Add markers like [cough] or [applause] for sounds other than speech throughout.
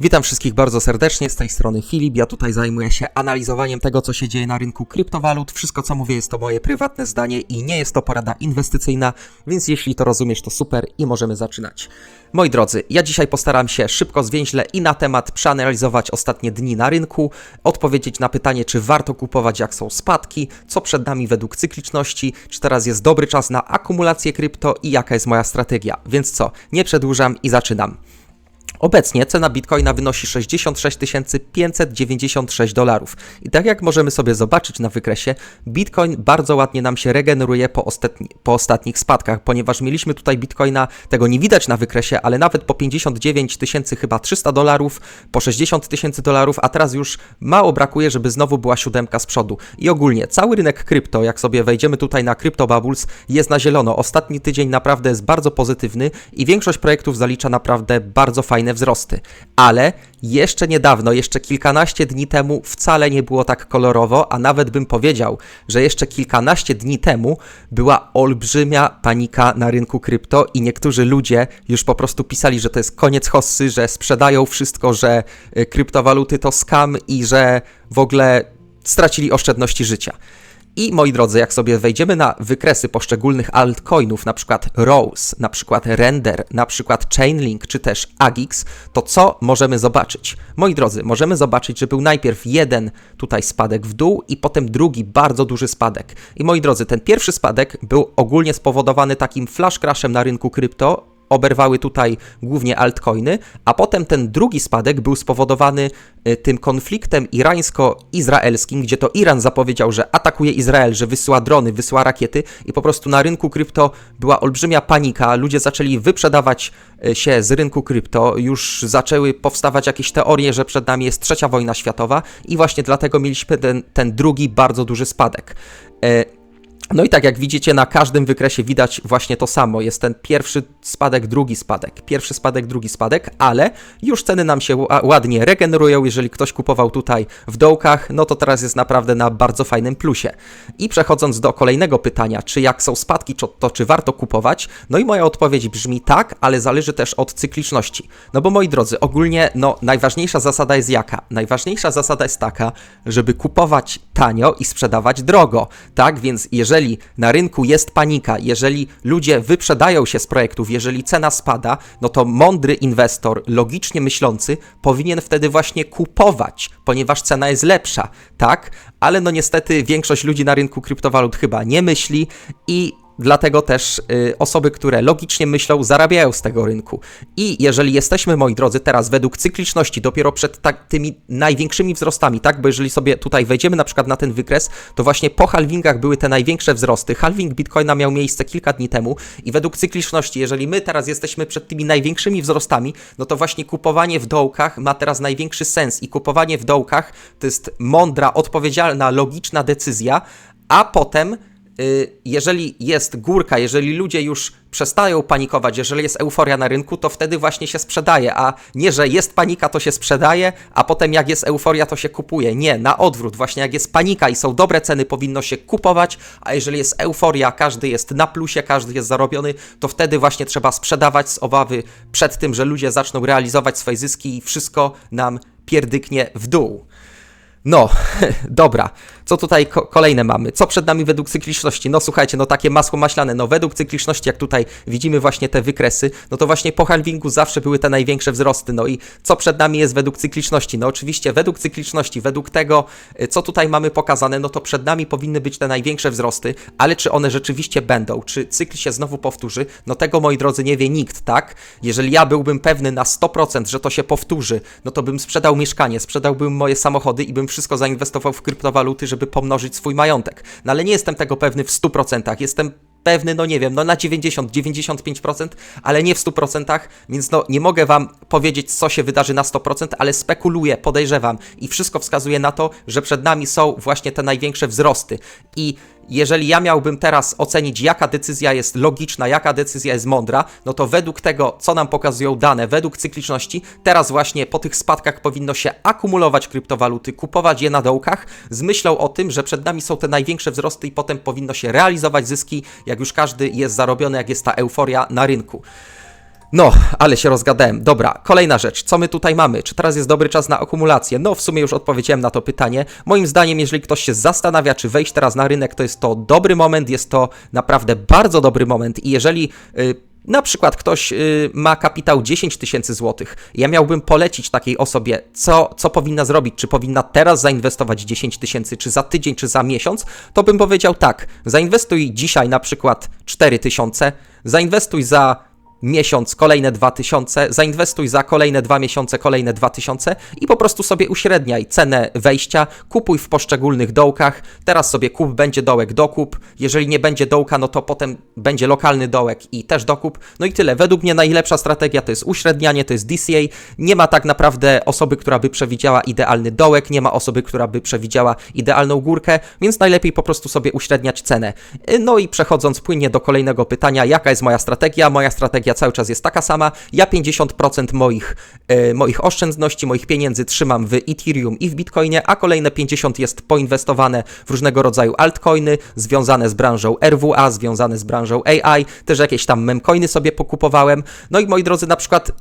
Witam wszystkich bardzo serdecznie, z tej strony Filip. Ja tutaj zajmuję się analizowaniem tego, co się dzieje na rynku kryptowalut. Wszystko, co mówię, jest to moje prywatne zdanie i nie jest to porada inwestycyjna, więc jeśli to rozumiesz, to super i możemy zaczynać. Moi drodzy, ja dzisiaj postaram się szybko, zwięźle i na temat przeanalizować ostatnie dni na rynku, odpowiedzieć na pytanie, czy warto kupować, jak są spadki, co przed nami według cykliczności, czy teraz jest dobry czas na akumulację krypto i jaka jest moja strategia. Więc co, nie przedłużam i zaczynam. Obecnie cena bitcoina wynosi 66 596 dolarów. I tak jak możemy sobie zobaczyć na wykresie, bitcoin bardzo ładnie nam się regeneruje po, ostatni, po ostatnich spadkach, ponieważ mieliśmy tutaj bitcoina, tego nie widać na wykresie, ale nawet po 59 tysięcy chyba 300 dolarów, po 60 tysięcy dolarów, a teraz już mało brakuje, żeby znowu była siódemka z przodu. I ogólnie cały rynek krypto, jak sobie wejdziemy tutaj na Crypto Bubbles, jest na zielono. Ostatni tydzień naprawdę jest bardzo pozytywny i większość projektów zalicza naprawdę bardzo fajne wzrosty. Ale jeszcze niedawno, jeszcze kilkanaście dni temu wcale nie było tak kolorowo, a nawet bym powiedział, że jeszcze kilkanaście dni temu była olbrzymia panika na rynku krypto i niektórzy ludzie już po prostu pisali, że to jest koniec hossy, że sprzedają wszystko, że y, kryptowaluty to scam i że w ogóle stracili oszczędności życia. I moi drodzy, jak sobie wejdziemy na wykresy poszczególnych altcoinów, na przykład Rose, na przykład Render, na przykład Chainlink czy też Agix, to co możemy zobaczyć? Moi drodzy, możemy zobaczyć, że był najpierw jeden tutaj spadek w dół i potem drugi bardzo duży spadek. I moi drodzy, ten pierwszy spadek był ogólnie spowodowany takim flash crashem na rynku krypto, oberwały tutaj głównie altcoiny, a potem ten drugi spadek był spowodowany y, tym konfliktem irańsko-izraelskim, gdzie to Iran zapowiedział, że atakuje Izrael, że wysyła drony, wysyła rakiety i po prostu na rynku krypto była olbrzymia panika, ludzie zaczęli wyprzedawać y, się z rynku krypto, już zaczęły powstawać jakieś teorie, że przed nami jest trzecia wojna światowa i właśnie dlatego mieliśmy ten, ten drugi bardzo duży spadek. No i tak jak widzicie, na każdym wykresie widać właśnie to samo. Jest ten pierwszy spadek, drugi spadek, pierwszy spadek, drugi spadek, ale już ceny nam się ładnie regenerują. Jeżeli ktoś kupował tutaj w dołkach, no to teraz jest naprawdę na bardzo fajnym plusie. I przechodząc do kolejnego pytania, czy jak są spadki, to czy warto kupować? No i moja odpowiedź brzmi tak, ale zależy też od cykliczności. No bo moi drodzy, ogólnie no najważniejsza zasada jest jaka? Najważniejsza zasada jest taka, żeby kupować tanio i sprzedawać drogo, tak? Więc jeżeli jeżeli na rynku jest panika, jeżeli ludzie wyprzedają się z projektów, jeżeli cena spada, no to mądry inwestor, logicznie myślący, powinien wtedy właśnie kupować, ponieważ cena jest lepsza, tak? Ale no niestety większość ludzi na rynku kryptowalut chyba nie myśli i Dlatego też y, osoby, które logicznie myślą, zarabiają z tego rynku. I jeżeli jesteśmy, moi drodzy, teraz według cykliczności, dopiero przed tak, tymi największymi wzrostami, tak? Bo jeżeli sobie tutaj wejdziemy na przykład na ten wykres, to właśnie po halvingach były te największe wzrosty. Halving Bitcoina miał miejsce kilka dni temu i według cykliczności, jeżeli my teraz jesteśmy przed tymi największymi wzrostami, no to właśnie kupowanie w dołkach ma teraz największy sens i kupowanie w dołkach to jest mądra, odpowiedzialna, logiczna decyzja, a potem jeżeli jest górka, jeżeli ludzie już przestają panikować, jeżeli jest euforia na rynku, to wtedy właśnie się sprzedaje, a nie, że jest panika, to się sprzedaje, a potem jak jest euforia, to się kupuje. Nie, na odwrót, właśnie jak jest panika i są dobre ceny, powinno się kupować, a jeżeli jest euforia, każdy jest na plusie, każdy jest zarobiony, to wtedy właśnie trzeba sprzedawać z obawy przed tym, że ludzie zaczną realizować swoje zyski i wszystko nam pierdyknie w dół. No, [laughs] dobra. Co tutaj ko kolejne mamy? Co przed nami według cykliczności? No słuchajcie, no takie masło maślane. No według cykliczności, jak tutaj widzimy właśnie te wykresy, no to właśnie po halvingu zawsze były te największe wzrosty. No i co przed nami jest według cykliczności? No oczywiście według cykliczności, według tego, y, co tutaj mamy pokazane, no to przed nami powinny być te największe wzrosty, ale czy one rzeczywiście będą? Czy cykl się znowu powtórzy? No tego, moi drodzy, nie wie nikt, tak? Jeżeli ja byłbym pewny na 100%, że to się powtórzy, no to bym sprzedał mieszkanie, sprzedałbym moje samochody i bym wszystko zainwestował w kryptowaluty, żeby pomnożyć swój majątek. No ale nie jestem tego pewny w 100%. Jestem pewny, no nie wiem, no na 90, 95%, ale nie w 100%, więc no nie mogę wam powiedzieć, co się wydarzy na 100%, ale spekuluję, podejrzewam i wszystko wskazuje na to, że przed nami są właśnie te największe wzrosty. I jeżeli ja miałbym teraz ocenić, jaka decyzja jest logiczna, jaka decyzja jest mądra, no to według tego, co nam pokazują dane, według cykliczności, teraz właśnie po tych spadkach powinno się akumulować kryptowaluty, kupować je na dołkach, z myślą o tym, że przed nami są te największe wzrosty i potem powinno się realizować zyski, jak już każdy jest zarobiony, jak jest ta euforia na rynku. No, ale się rozgadałem. Dobra, kolejna rzecz. Co my tutaj mamy? Czy teraz jest dobry czas na akumulację? No, w sumie już odpowiedziałem na to pytanie. Moim zdaniem, jeżeli ktoś się zastanawia, czy wejść teraz na rynek, to jest to dobry moment, jest to naprawdę bardzo dobry moment i jeżeli. Yy, na przykład ktoś y, ma kapitał 10 tysięcy złotych. Ja miałbym polecić takiej osobie, co, co powinna zrobić, czy powinna teraz zainwestować 10 tysięcy, czy za tydzień, czy za miesiąc, to bym powiedział tak, zainwestuj dzisiaj na przykład 4 tysiące, zainwestuj za miesiąc kolejne 2000, zainwestuj za kolejne dwa miesiące kolejne 2000 i po prostu sobie uśredniaj cenę wejścia, kupuj w poszczególnych dołkach, teraz sobie kup, będzie dołek, dokup, jeżeli nie będzie dołka, no to potem będzie lokalny dołek i też dokup, no i tyle. Według mnie najlepsza strategia to jest uśrednianie, to jest DCA, nie ma tak naprawdę osoby, która by przewidziała idealny dołek, nie ma osoby, która by przewidziała idealną górkę, więc najlepiej po prostu sobie uśredniać cenę. No i przechodząc płynnie do kolejnego pytania, jaka jest moja strategia? Moja strategia cały czas jest taka sama. Ja 50% moich, e, moich oszczędności, moich pieniędzy trzymam w Ethereum i w Bitcoinie, a kolejne 50% jest poinwestowane w różnego rodzaju altcoiny związane z branżą RWA, związane z branżą AI, też jakieś tam memcoiny sobie pokupowałem. No i moi drodzy, na przykład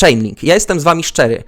Chainlink. Ja jestem z wami szczery.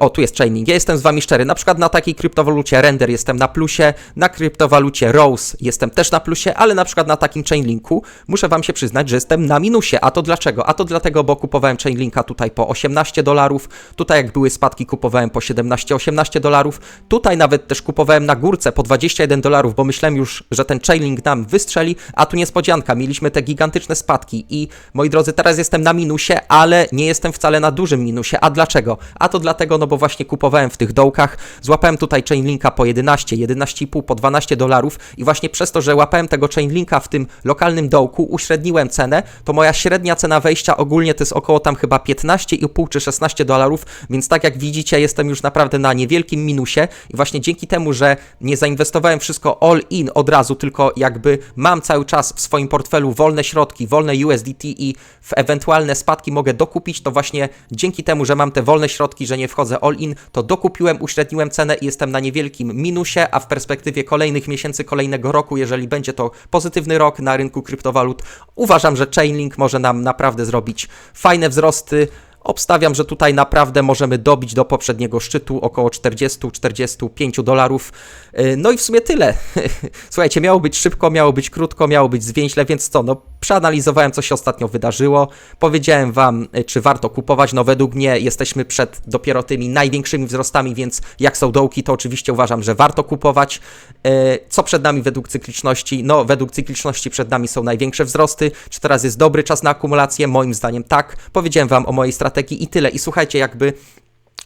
O, tu jest Chaining. Ja jestem z wami szczery. Na przykład na takiej kryptowalucie Render jestem na plusie, na kryptowalucie Rose jestem też na plusie, ale na przykład na takim Chainlinku muszę wam się przyznać, że jestem na minusie. A to dlaczego? A to dlatego, bo kupowałem Chainlinka tutaj po 18 dolarów, tutaj jak były spadki kupowałem po 17-18 dolarów, tutaj nawet też kupowałem na górce po 21 dolarów, bo myślałem już, że ten Chainlink nam wystrzeli, a tu niespodzianka, mieliśmy te gigantyczne spadki i moi drodzy, teraz jestem na minusie, ale nie jestem wcale na dużym minusie. A dlaczego? A to dlatego, no bo właśnie kupowałem w tych dołkach, złapałem tutaj Chainlinka po 11, 11,5, po 12 dolarów i właśnie przez to, że łapałem tego Chainlinka w tym lokalnym dołku, uśredniłem cenę, to moja średnia cena wejścia ogólnie to jest około tam chyba 15,5 czy 16 dolarów, więc tak jak widzicie jestem już naprawdę na niewielkim minusie i właśnie dzięki temu, że nie zainwestowałem wszystko all in od razu, tylko jakby mam cały czas w swoim portfelu wolne środki, wolne USDT i w ewentualne spadki mogę dokupić, to właśnie dzięki temu, że mam te wolne środki, że nie wchodzę all-in, to dokupiłem, uśredniłem cenę i jestem na niewielkim minusie, a w perspektywie kolejnych miesięcy, kolejnego roku, jeżeli będzie to pozytywny rok na rynku kryptowalut, uważam, że Chainlink może nam naprawdę zrobić fajne wzrosty. Obstawiam, że tutaj naprawdę możemy dobić do poprzedniego szczytu około 40-45 dolarów. Yy, No i w sumie tyle. [laughs] Słuchajcie, miało być szybko, miało być krótko, miało być zwięźle, więc co, no przeanalizowałem, co się ostatnio wydarzyło. Powiedziałem Wam, y, czy warto kupować. No według mnie jesteśmy przed dopiero tymi największymi wzrostami, więc jak są dołki, to oczywiście uważam, że warto kupować. Yy, Co przed nami według cykliczności? No według cykliczności przed nami są największe wzrosty. Czy teraz jest dobry czas na akumulację? Moim zdaniem tak. Powiedziałem Wam o mojej strategii i tyle. I słuchajcie, jakby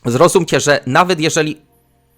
zrozumcie, że nawet jeżeli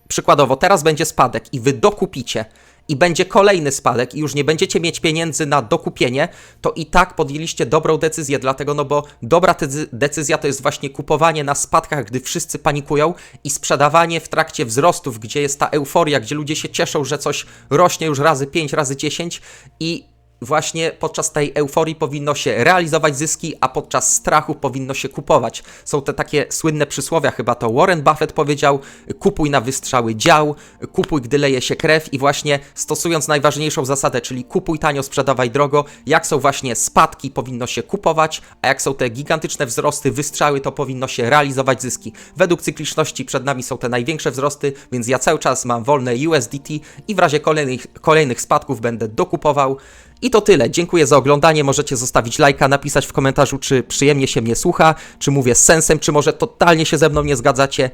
przykładowo teraz będzie spadek i wy dokupicie i będzie kolejny spadek i już nie będziecie mieć pieniędzy na dokupienie, to i tak podjęliście dobrą decyzję, dlatego no bo dobra decy- decyzja to jest właśnie kupowanie na spadkach, gdy wszyscy panikują i sprzedawanie w trakcie wzrostów, gdzie jest ta euforia, gdzie ludzie się cieszą, że coś rośnie już razy 5, razy 10 i właśnie podczas tej euforii powinno się realizować zyski, a podczas strachu powinno się kupować. Są te takie słynne przysłowia, chyba to Warren Buffett powiedział: kupuj na wystrzały dział, kupuj, gdy leje się krew, i właśnie stosując najważniejszą zasadę, czyli kupuj tanio, sprzedawaj drogo, jak są właśnie spadki, powinno się kupować, a jak są te gigantyczne wzrosty, wystrzały, to powinno się realizować zyski. Według cykliczności przed nami są te największe wzrosty, więc ja cały czas mam wolne USDT i w razie kolejnych, kolejnych spadków będę dokupował. I to tyle. Dziękuję za oglądanie. Możecie zostawić lajka, napisać w komentarzu, czy przyjemnie się mnie słucha, czy mówię z sensem, czy może totalnie się ze mną nie zgadzacie.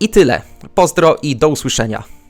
I tyle. Pozdro i do usłyszenia.